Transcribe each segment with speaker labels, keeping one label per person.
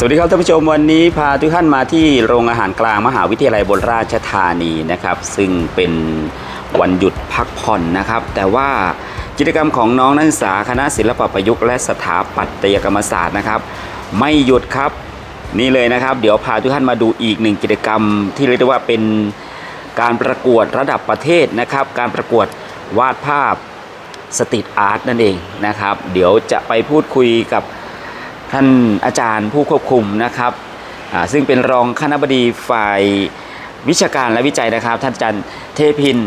Speaker 1: สวัสดีครับท่านผู้ชมวันนี้พาทุกท่านมาที่โรงอาหารกลางมหาวิทยาลัยบนราชธานีนะครับ ซึ่งเป็นวันหยุดพักผ่อนนะครับ แต่ว่ากิจกรรมของน้องนักศึกษาคณะศิลปประยุกต์และสถาปัตยกรรมศาสตร์นะครับ ไม่หยุดครับนี่เลยนะครับ เดี๋ยวพาทุกท่านมาดูอีกหนึ่งกิจกรรม ที่เรียกได้ว่าเป็นการประกวดระดับประเทศนะครับ การประกวดวาดภาพสตรีทอาร์ตนั่นเองนะครับ เดี๋ยวจะไปพูดคุยกับ ท่านอาจารย์ผู้ควบคุมนะครับอ่าซึ่งเป็นรองคณบดีฝ่ายวิชาการและวิจัยนะครับ ท่านอาจารย์เทพิน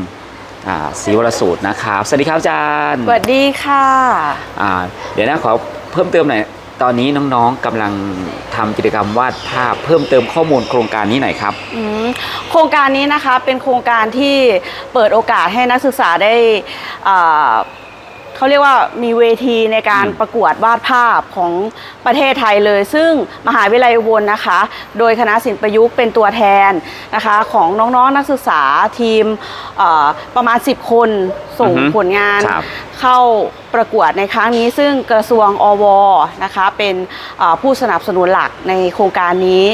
Speaker 1: อ่าศรีวรสูตรนะครับ สวัสดีครับอาจารย์
Speaker 2: สวัสดีค่ะ
Speaker 1: อ่าเดี๋ยวนะขอเพิ่มเติมหน่อยตอนนี้น้องๆกำลังทำกิจกรรมวาดภาพเพิ่มเติมข้อมูลโครงการนี้หน่อยครับ
Speaker 2: อืมโครงการนี้นะคะเป็นโครงการที่เปิดโอกาสให้นักศึกษาได้อ่า เขาเรียกว่ามีเวทีในการ
Speaker 1: อืม
Speaker 2: ประกวดวาดภาพของประเทศไทยเลย ซึ่งมหาวิทยาลัยอุบลนะคะ โดยคณะศิลปประยุกต์เป็นตัวแทนนะคะของน้องๆนักศึกษาทีมเอ่อประมาณ 10 คนส่ง
Speaker 1: อือฮึ
Speaker 2: ผลงาน
Speaker 1: ครับ
Speaker 2: เข้าประกวดในครั้งนี้ ซึ่งกระทรวงอวนะคะเป็นเอ่อผู้สนับสนุนหลักในโครงการนี้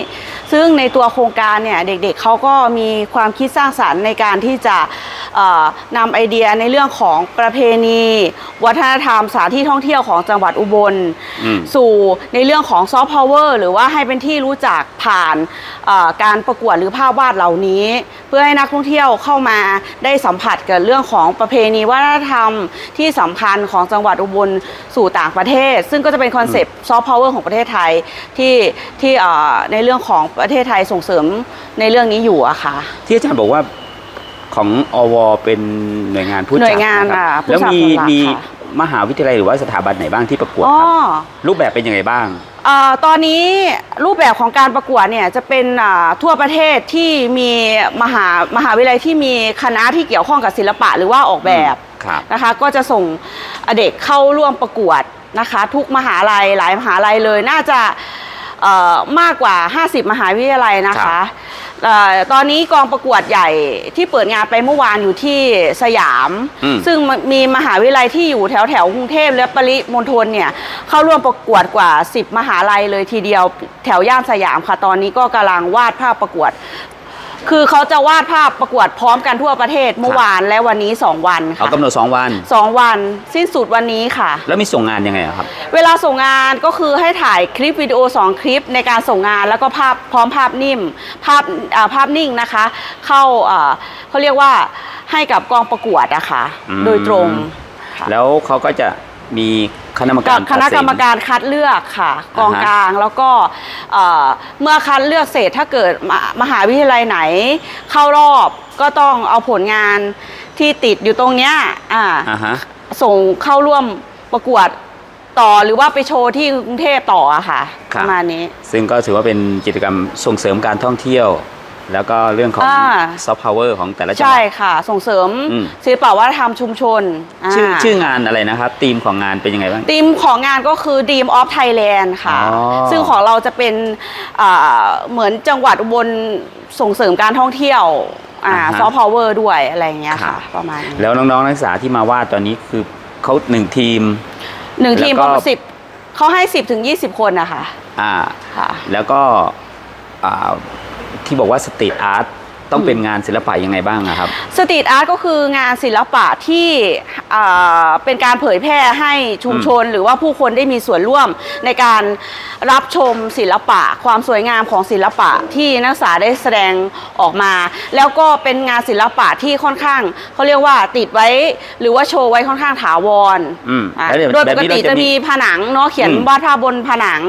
Speaker 2: ซึ่งในตัวโครงการเนี่ยเด็กๆเขาก็มีความคิดสร้างสรรค์ในการที่จะเอ่อนำไอเดียในเรื่องของประเพณี วัฒนธรรมสถานที่ท่องเที่ยวของจังหวัดอุบล
Speaker 1: อืม
Speaker 2: สู่ในเรื่องของซอฟต์พาวเวอร์หรือว่าให้เป็นที่รู้จักผ่านเอ่อการประกวดหรือภาพวาดเหล่านี้ เพื่อให้นักท่องเที่ยวเข้ามาได้สัมผัสกับเรื่องของประเพณีวัฒนธรรมที่สำคัญของจังหวัดอุบลสู่ต่างประเทศ ซึ่งก็จะเป็นคอนเซปต์ซอฟต์พาวเวอร์ของประเทศไทยที่ที่เอ่อในเรื่องของประเทศไทยส่งเสริมในเรื่องนี้อยู่อะค่ะ
Speaker 1: ที่อาจารย์บอกว่าของอวเป็นหน่วยงานผู้จัด
Speaker 2: หน่วยงานะ
Speaker 1: ครับ
Speaker 2: อะผู้
Speaker 1: แล้วมี
Speaker 2: สนับสนุนหลัก
Speaker 1: มี
Speaker 2: ค่ะ
Speaker 1: มหาวิทยาลัยหรือว่าสถาบันไหนบ้างที่ประกวด
Speaker 2: อ๋อ
Speaker 1: ครับรูปแบบเป็นยังไงบ้าง
Speaker 2: เอ่อตอนนี้รูปแบบของการประกวดเนี่ยจะเป็นอ่าทั่วประเทศที่มีมหามหาวิทยาลัยที่มีคณะที่เกี่ยวข้องกับศิลปะหรือว่าออกแบบ
Speaker 1: ครับ
Speaker 2: นะคะ ก็จะส่งเด็กเข้าร่วมประกวดนะคะ ทุกมหาลัยหลายมหาลัยเลยน่าจะเอ่อมากกว่า 50 มหาวิทยาลัยนะ
Speaker 1: ครั
Speaker 2: คะ
Speaker 1: บ
Speaker 2: เอ่อตอนนี้กองประกวดใหญ่ที่เปิดงานไปเมื่อวานอยู่ที่สยาม
Speaker 1: อืม
Speaker 2: ซึ่งมีมหาวิทยาลัยที่อยู่แถวแถวๆกรุงเทพและปริมณฑลเนี่ยเข้าร่วมประกวดกว่า 10 มหาลัยเลยทีเดียวแถวย่านสยามค่ะ ตอนนี้ก็กำลังวาดภาพประกวด คือเขาจะวาดภาพประกวดพร้อมกันทั่วประเทศเมื่อวานและวันนี้ 2 วัน
Speaker 1: เอา
Speaker 2: ค่ะ
Speaker 1: กำหนด 2 วัน
Speaker 2: สองวัน สิ้นสุดวันนี้ค่ะ
Speaker 1: แล้วมีส่งงานยังไงอะครับ
Speaker 2: เวลาส่งงานก็คือให้ถ่ายคลิปวิดีโอ 2 คลิปในการส่งงานแล้วก็ภาพพร้อมภาพนิ่ม ภาพอ่าภาพนิ่งนะคะ เข้าอ่าเขาเรียกว่าให้กับกองประกวดอะค่ะ
Speaker 1: อืม
Speaker 2: โดยตรงค่ะ
Speaker 1: แล้วเขาก็จะ มีคณะกรรมกา
Speaker 2: กั
Speaker 1: ร
Speaker 2: บคณะกรรมการคัดเลือกค่ะ กอง
Speaker 1: อ่าฮะ
Speaker 2: กลางแล้วก็เอ่อเมื่อคัดเลือกเสร็จถ้าเกิดมมหาวิทยาลัยไหน เข้ารอบก็ต้องเอาผลงานที่ติดอยู่ตรงเนี้ยอ่า
Speaker 1: อ่าฮะ
Speaker 2: ส่งเข้าร่วมประกวดต่อหรือว่าไปโชว์ที่กรุงเทพต่ออะค่ะ
Speaker 1: ค
Speaker 2: ป
Speaker 1: รับ
Speaker 2: ระมาณนี้
Speaker 1: ซึ่งก็ถือว่าเป็นกิจกรรมส่งเสริมการท่องเที่ยว แล้วก็เรื่องของ
Speaker 2: อ่า
Speaker 1: ซอฟต์พาวเวอร์ของแต่ละจังห
Speaker 2: ใช่
Speaker 1: วัด
Speaker 2: ค่ะ ส่งเสริม
Speaker 1: อืม
Speaker 2: ศิลปวัฒนธรรมชุมชน
Speaker 1: ชื่อาชื่องานอะไรนะครับธีมของงานเป็นยังไงบ้าง
Speaker 2: ทีมของงานก็คือ Dream of Thailand ค่ะ
Speaker 1: อ๋อ
Speaker 2: ซึ่งของเราจะเป็นอ่าเหมือนจังหวัดอุบลส่งเสริมการท่องเที่ยว
Speaker 1: อ่าฮะ
Speaker 2: ซอฟต์พาวเวอร์ด้วยอะไรอย่างเงี้ย
Speaker 1: ครั
Speaker 2: ค่ะ
Speaker 1: บ
Speaker 2: ประมาณนี้
Speaker 1: แล้วน้องๆนักศึกษาที่มาวาดตอนนี้คือเขาหนึ่งทีม
Speaker 2: หนึ่งทีม
Speaker 1: แล้วก็
Speaker 2: ประมาณสิบเขาให้10ถึง20คนนะคะ
Speaker 1: อ่า
Speaker 2: ค่ะ
Speaker 1: แล้วก็อ่า ที่บอกว่าสตรีทอาร์ต ต้องเป็นงานศิลปะยังไงบ้างอะครับ
Speaker 2: สตรีทอาร์ตก็คืองานศิลปะที่อ่าเป็นการเผยแพร่ให้ชุมชน หรือว่าผู้คนได้มีส่วนร่วมในการรับชมศิลปะ ความสวยงามของศิลปะที่นักศึกษาได้แสดงออกมา แล้วก็เป็นงานศิลปะที่ค่อนข้างเขาเรียกว่าติดไว้ หรือว่าโชว์ไว้ค่อนข้างถาวร
Speaker 1: อืม
Speaker 2: อะ
Speaker 1: แล้วเดี๋ยว
Speaker 2: โดย
Speaker 1: แบ
Speaker 2: ป
Speaker 1: บ
Speaker 2: ก
Speaker 1: นี้
Speaker 2: ติ
Speaker 1: เราจะ
Speaker 2: จะ
Speaker 1: มี
Speaker 2: มีผนังเนาะเขียน
Speaker 1: อืม
Speaker 2: วาดภาพบนผนัง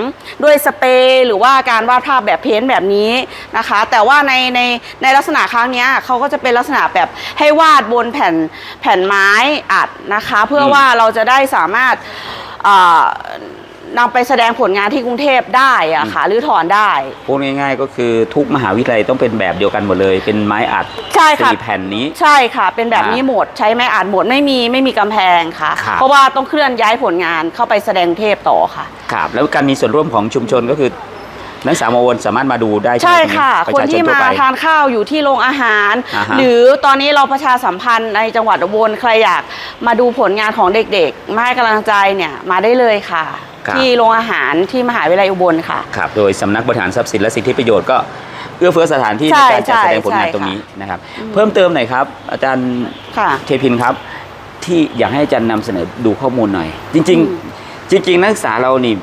Speaker 2: ด้วยสเปรย์หรือว่าการวาดภาพแบบเพ้นท์แบบนี้นะคะ แต่ว่าในในในลักษณะครั้งเนี้ยเขาก็จะเป็นลักษณะแบบให้วาดบนแผ่นแผ่นไม้อัดนะคะ เพื่อว่าเราจะได้สามารถเอ่อนำไปแสดงผลงานที่กรุงเทพได้อะค่ะหรือถอนได้
Speaker 1: พูดง่ายๆก็คือทุกมหาวิทยาลัยต้องเป็นแบบเดียวกันหมดเลย เป็นไม้อัด
Speaker 2: ใช่ค่ะ
Speaker 1: สี่แผ่นนี้
Speaker 2: ใช่ค่ะ เป็นแบบนี้
Speaker 1: อ่า
Speaker 2: หมดใช้ไม้อัดหมดไม่มีไม่มีกำแพงค่ะ
Speaker 1: ครับ
Speaker 2: เพราะว่าต้องเคลื่อนย้ายผลงานเข้าไปแสดงเทพต่อค่ะ
Speaker 1: ครับแล้วการมีส่วนร่วมของชุมชนก็คือ นักศึกษามวลสามารถมาดูได้
Speaker 2: ใช่
Speaker 1: ไหม
Speaker 2: ค่ะ
Speaker 1: ประ
Speaker 2: คน
Speaker 1: ชาช
Speaker 2: ที่
Speaker 1: ทั่ว
Speaker 2: มา
Speaker 1: ไป
Speaker 2: ทานข้าวอยู่ที่โรงอาหาร
Speaker 1: อ่าฮะ
Speaker 2: หรือตอนนี้เราประชาสัมพันธ์ในจังหวัดอุบลใครอยากมาดูผลงานของเด็กๆ มาให้กำลังใจเนี่ยมาได้เลยค่ะ
Speaker 1: ครับ
Speaker 2: ที่โรงอาหารที่มหาวิทยาลัยอุบลค่ะ
Speaker 1: ครับโดยสำนักบริหารทรัพย์สินและสิทธิประโยชน์ก็เอื้อเฟื้อสถานที่
Speaker 2: ใช่
Speaker 1: ในการจัดแสดง
Speaker 2: ใช่
Speaker 1: ผลงาน
Speaker 2: ใช่
Speaker 1: ตรงนี้
Speaker 2: ค่ะ
Speaker 1: นะครับเพิ่มเติมหน่อยครับ อาจารย์
Speaker 2: ค่ะ
Speaker 1: เทพินครับ ที่อยากให้อาจารย์นำเสนอดูข้อมูลหน่อย จริง
Speaker 2: อืม
Speaker 1: ๆจริง ๆ นักศึกษาเรานี่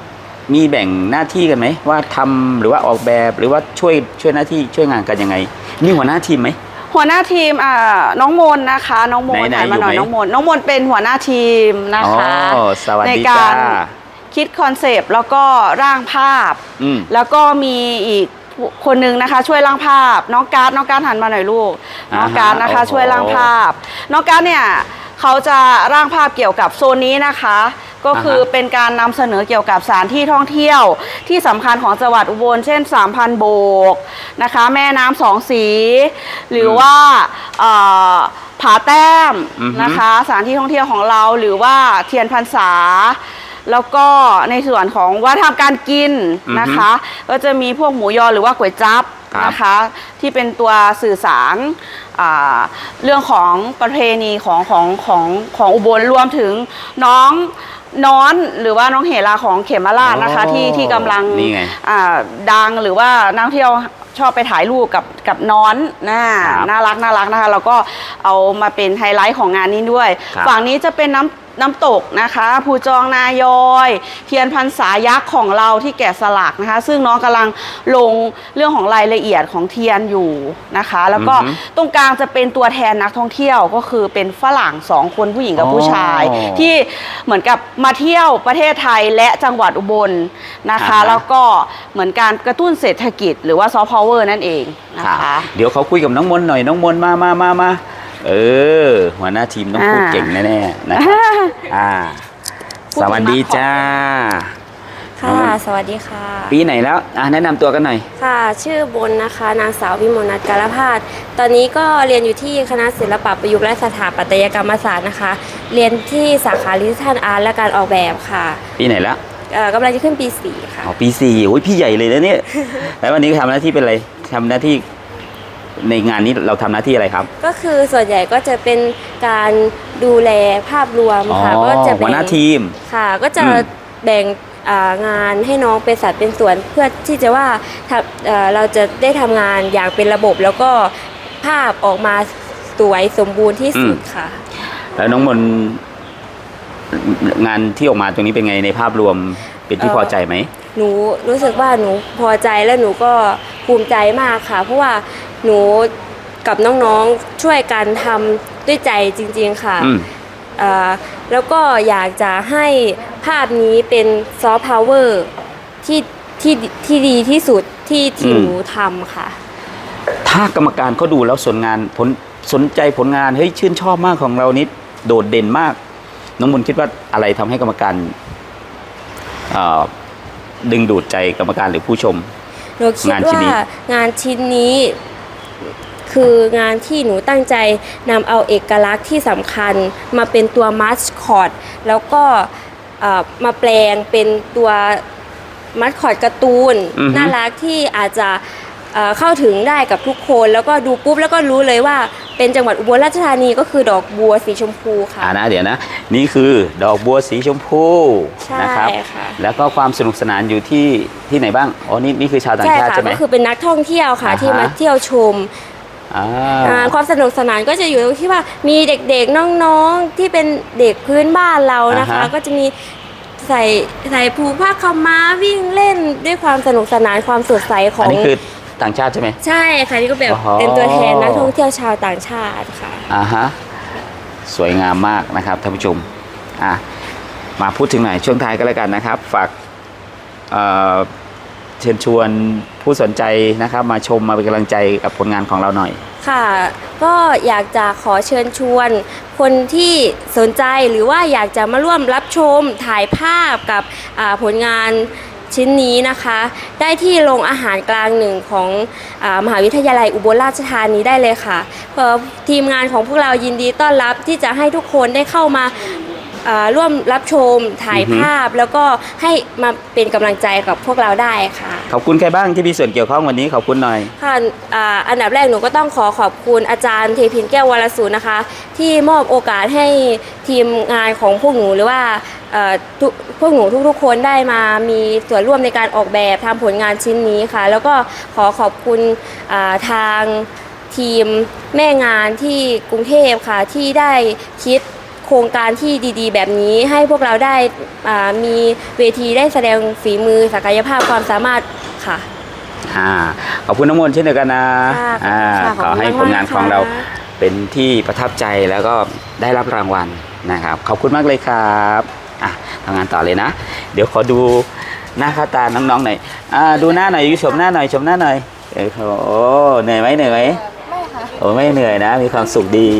Speaker 1: มีแบ่งหน้าที่กันไหมว่าทำหรือว่าออกแบบหรือว่าช่วยช่วยหน้าที่ช่วยงานกันยังไงมีหัวหน้าทีมไหม
Speaker 2: หัวหน้าทีมอ่าน้องมนนะคะ น้องมน
Speaker 1: ไหนๆ
Speaker 2: ถ่ายมาหน่อย
Speaker 1: อยู่ไหม
Speaker 2: น้องมนน้องมนเป็นหัวหน้าทีมนะคะ
Speaker 1: อ๋อสวัส
Speaker 2: ใน
Speaker 1: ดี
Speaker 2: กา
Speaker 1: จ้า
Speaker 2: รคิดคอนเซปต์แล้วก็ร่างภาพ
Speaker 1: อืม
Speaker 2: แล้วก็มีอีกคนนึงนะคะ ช่วยร่างภาพ น้องการ์ดน้องการ์ดหันมาหน่อยลูก น้องการ์ดนะคะ
Speaker 1: อ่าฮะ
Speaker 2: ช่วยร่างภาพ น้องการ์ดเนี่ย เขาจะร่างภาพเกี่ยวกับโซนนี้นะคะ ก็คืออา
Speaker 1: ฮะ
Speaker 2: เป็นการนำเสนอเกี่ยวกับสถานที่ท่องเที่ยว ที่สำคัญของจังหวัดอุบลเช่น 3,000 โบกนะคะ แม่น้ำสองสี หรือว่าเอ่อผาแต้ม
Speaker 1: อือฮึ
Speaker 2: นะคะสถานที่ท่องเที่ยวของเราหรือว่าเทียนพรรษา แล้วก็ในส่วนของวัฒนธรรมการกินนะคะ ก็จะมีพวกหมูยอหรือว่าก๋วยจั๊บ
Speaker 1: ครับ
Speaker 2: นะคะ ที่เป็นตัวสื่อสารอ่าเรื่องของประเพณีของของของของอุบลรวมถึงน้องน้อนหรือว่าน้องเฮลาของเขมราชนะคะ
Speaker 1: อ๋อ
Speaker 2: ที่ที่กำลัง
Speaker 1: นี่ไง
Speaker 2: อ่าดังหรือว่านักท่องเที่ยวชอบไปถ่ายรูปกับกับน้อนน่า
Speaker 1: ครับ
Speaker 2: น่ารักน่ารักนะคะเราก็เอามาเป็นไฮไลท์ของงานนี้ด้วย
Speaker 1: ครับ
Speaker 2: ฝั่งนี้จะเป็นน้ำ น้ำตกนะคะภูจองนายอย เทียนพรรษายักษ์ของเราที่แกะสลักนะคะ ซึ่งน้องกำลังลงเรื่องของรายละเอียดของเทียนอยู่นะคะ แล้วก็
Speaker 1: อือฮึ
Speaker 2: ตรงกลางจะเป็นตัวแทนนักท่องเที่ยวก็คือเป็นฝรั่งสองคนผู้หญิงกับ
Speaker 1: อ๋อ
Speaker 2: ผู้ชายที่เหมือนกับมาเที่ยวประเทศไทยและจังหวัดอุบลนะคะ
Speaker 1: อ่าฮะ
Speaker 2: แล้วก็เหมือนการกระตุ้นเศรษฐกิจหรือว่าซอฟต์พาวเวอร์นั่นเองนะ
Speaker 1: รับ
Speaker 2: คะ
Speaker 1: เดี๋ยวเขาคุยกับน้องมนต์หน่อยน้องมนต์มามามามา เออ หัวหน้าทีมต้องพูด
Speaker 2: อ่า
Speaker 1: เก่งแน่ๆนะครับอ่า
Speaker 2: พูด
Speaker 1: สวัสดีจ้า
Speaker 3: ค่ะ สวัสดีค่ะ
Speaker 1: ปีไหนแล้ว อะแนะนำตัวกันหน่อย
Speaker 3: ค่ะ ชื่อบนนะคะ นางสาววิมลนัทกาลพาสตอนนี้ก็เรียนอยู่ที่คณะศิลปะประยุกต์และสถาปัตยกรรมศาสตร์นะคะ เรียนที่สาขาดิจิทัลอาร์ตและการออกแบบค่ะ
Speaker 1: ปีไหนแล้ว
Speaker 3: เอ่อกำลังจะขึ้นปี4ค่ะ
Speaker 1: อ๋อ ปีสี่โอ้ยพี่ใหญ่เลยนะเนี่ย แล้ววันนี้ทำหน้าที่เป็นอะไรทำหน้าที่ ในงานนี้เราทำหน้าที่อะไรครับ
Speaker 3: ก็คือส่วนใหญ่ก็จะเป็นการดูแลภาพรวมค่ะ
Speaker 1: อ๋อ
Speaker 3: ก็จะ
Speaker 1: หัว
Speaker 3: แบ่ง
Speaker 1: หน้าทีม
Speaker 3: ค่ะ ก็จะ
Speaker 1: อืม
Speaker 3: แบ่งอ่างานให้น้องเป็นสัดเป็นส่วนเพื่อที่จะว่าทำเอ่อเราจะได้ทำงานอย่างเป็นระบบ แล้วก็ภาพออกมาสวยสมบูรณ์ที่สุดค่ะ
Speaker 1: แล้วน้องมนต์งานที่ออกมาตรงนี้เป็นไงในภาพรวมเป็นที่
Speaker 3: เอ่อ
Speaker 1: พอใจไหม
Speaker 3: หนูรู้สึกว่าหนูพอใจและหนูก็ภูมิใจมากค่ะ เพราะว่า หนูกับน้องๆช่วยกันทำด้วยใจจริง ๆค่ะ
Speaker 1: อืม
Speaker 3: เอ่อแล้วก็อยากจะให้ภาพนี้เป็นซอฟต์พาวเวอร์ที่ที่ที่ดีที่สุดที่ที่
Speaker 1: อืม
Speaker 3: หนูทำค่ะ
Speaker 1: ถ้ากรรมการเขาดูแล้วสนงานผลสนใจผลงานเฮ้ยชื่นชอบมากของเรานี่โดดเด่นมาก น้องมนต์คิดว่าอะไรทำให้กรรมการเอ่อดึงดูดใจกรรมการหรือผู้ชม
Speaker 3: หนูคิด
Speaker 1: งานชิ้น
Speaker 3: ว่า
Speaker 1: นี้
Speaker 3: งานชิ้นนี้ คืองานที่หนูตั้งใจนำเอาเอกลักษณ์ที่สำคัญ มาเป็นตัวมัสคอตแล้วก็เอ่อมาแปลงเป็นตัวมัสคอตการ์ตูน
Speaker 1: อือฮึ
Speaker 3: น่ารักที่อาจจะเอ่อเข้าถึงได้กับทุกคนแล้วก็ดูปุ๊บแล้วก็รู้เลยว่าเป็นจังหวัดอุบลราชธานีก็คือดอกบัวสีชมพูค่ะ
Speaker 1: อ่านะเดี๋ยวนะ นี่คือดอกบัวสีชมพู
Speaker 3: ใช่
Speaker 1: นะครับ
Speaker 3: ค่ะ
Speaker 1: แล้วก็ความสนุกสนานอยู่ที่ที่ไหนบ้างอ๋อนี่นี่คือชาวต่าง
Speaker 3: ใช่
Speaker 1: ชาติ
Speaker 3: ค่ะ
Speaker 1: ใช่ไหม
Speaker 3: ก็คือเป็นนักท่องเที่ยวค่ะ
Speaker 1: อ่าฮะ
Speaker 3: ที่มาเที่ยวชม
Speaker 1: อ่า
Speaker 3: อ่าความสนุกสนานก็จะอยู่ตรงที่ว่ามีเด็กๆน้องๆที่เป็นเด็กพื้นบ้านเรานะคะ
Speaker 1: อ่าฮะ
Speaker 3: ก็จะมีใส่ใส่ผูกผ้าขาวม้าวิ่งเล่นด้วยความสนุกสนานความสดใสขอ
Speaker 1: อัน
Speaker 3: ง
Speaker 1: นี้คือต่างชาติใช่ไหม
Speaker 3: ใช่ค่ะนี่ก็แบบ
Speaker 1: อ๋อ
Speaker 3: เป็นตัวแทนนักท่องเที่ยวชาวต่างชาติค่ะ
Speaker 1: อ่าฮะสวยงามมากนะครับท่านผู้ชมอะมาพูดถึงหน่อยช่วงท้ายก็แล้วกันนะครับ ฝากเอ่อเชิญชวนผู้สนใจนะครับมาชมมาเป็นกำลังใจกับผลงานของเราหน่อย
Speaker 3: ค่ะ ก็อยากจะขอเชิญชวน คนที่สนใจหรือว่าอยากจะมาร่วมรับชมถ่ายภาพกับอ่าผลงานชิ้นนี้นะคะ ได้ที่โรงอาหารกลางหนึ่งของอามหาวิทยาลัยอุบลราชธานีได้เลยค่ะเอ่อทีมงานของพวกเรายินดีต้อนรับที่จะให้ทุกคนได้เข้ามา อ่าร่วมรับชมถ่าย
Speaker 1: อือฮึ
Speaker 3: ภาพแล้วก็ให้มาเป็นกำลังใจกับพวกเราได้ค่ะ
Speaker 1: ขอบคุณใครบ้างที่มีส่วนเกี่ยวข้องวันนี้ขอบคุณหน่อย
Speaker 3: ค่ะอ่าอันดับแรกหนูก็ต้องขอขอบคุณอาจารย์เทพินแก้ววรสูนนะคะ ที่มอบโอกาสให้ทีมงานของพวกหนูหรือว่าเอ่อทุกพวกหนูทุกๆคนได้มามีส่วนร่วมในการออกแบบทำผลงานชิ้นนี้ค่ะ แล้วก็ขอขอบคุณอ่าทางทีมแม่งานที่กรุงเทพค่ะที่ได้คิด โครงการที่ดีๆ แบบนี้ให้พวกเราได้อ่ามีเวทีได้แสดงฝีมือศักยภาพความสามารถค่ะ
Speaker 1: อ่าขอบคุณน้องมนต์เช่นเดียวกันนะ
Speaker 3: ค่ะ
Speaker 1: อ่า
Speaker 3: ข
Speaker 1: ข
Speaker 3: อบ
Speaker 1: อ
Speaker 3: คุณค่ะ
Speaker 1: ให้ผลงาน
Speaker 3: ขอบคุณมากๆ
Speaker 1: ของเรา
Speaker 3: ค่ะ
Speaker 1: เป็นที่ประทับใจแล้วก็ได้รับรางวัลนะครับ ขอบคุณมากเลยครับอะทำงานต่อเลยนะ เดี๋ยวขอดูหน้าค่าตาน้องๆหน่อยอ่าดูหน้าหน่อยชมหน้าหน่อยชมหน้าหน่อยเออโอ้เหนื่อยไหมเหนื่อยไหมไม่ค่ะโอ้ไม่เหนื่อยนะ มีความสุขดี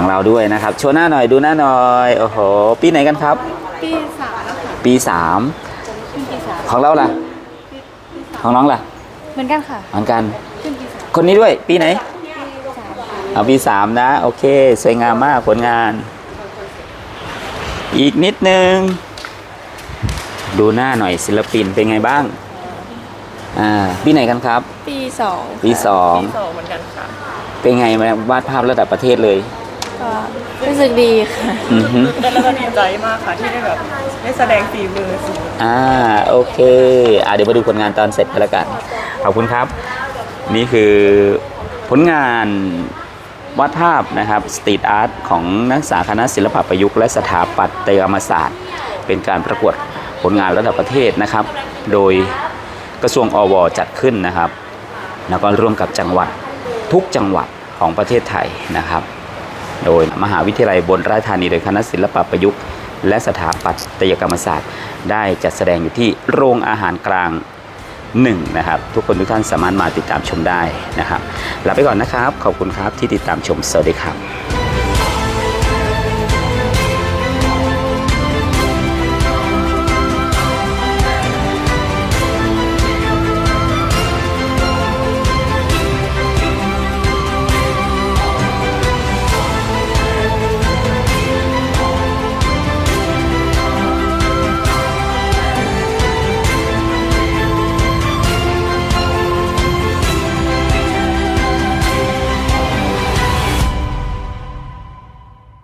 Speaker 1: ของเราด้วยนะครับ โชว์หน้าหน่อยดูหน้าหน่อยโอ้โหปีไหนกันครับ
Speaker 4: ปีสามแล้วค่ะ
Speaker 1: ปีสาม
Speaker 4: ขึ้นปีสาม
Speaker 1: ของเราล่ะ ของน้องล่ะ
Speaker 4: เหมือนกันค่ะ
Speaker 1: เหมือนกัน
Speaker 4: ขึ้นปีสาม
Speaker 1: คนนี้ด้วยปีไหนเอาปีสามนะโอเคสวยงามมากผลงาน อีกนิดนึง ดูหน้าหน่อยศิลปินเป็นไงบ้างอ่าปีไหนกันครับ
Speaker 4: ปีสอง
Speaker 1: ปีสอง
Speaker 4: ปีสองเหมือนกันค่ะ
Speaker 1: เป็นไงมาวาดภาพระดับประเทศเลย
Speaker 4: ก็รู้สึกดีค่ะ
Speaker 1: อือฮึ
Speaker 5: แล้วก็ดีใจมากค่ะที่ได้แบบได้แสดงฝีมือสิ
Speaker 1: อ่าโอเคอ่าเดี๋ยวมาดูผลงานตอนเสร็จกันแล้วกันขอบคุณครับ นี่คือผลงานวาดภาพนะครับสตรีทอาร์ตของนักศึกษาคณะศิลปะประยุกต์และสถาปัตยกรรมศาสตร์ เป็นการประกวดผลงานระดับประเทศนะครับ โดยกระทรวงอวจัดขึ้นนะครับ แล้วก็ร่วมกับจังหวัดทุกจังหวัดของประเทศไทยนะครับ โดยมหาวิทยาลัยบนราชธานีโดยคณะศิลปะประยุกต์ และสถาปัตยกรรมศาสตร์ ได้จัดแสดงอยู่ที่โรงอาหารกลางหนึ่งนะครับทุกคนทุกท่านสามารถมาติดตามชมได้นะครับลาไปก่อนนะครับ ขอบคุณครับที่ติดตามชมสวัสดีครับ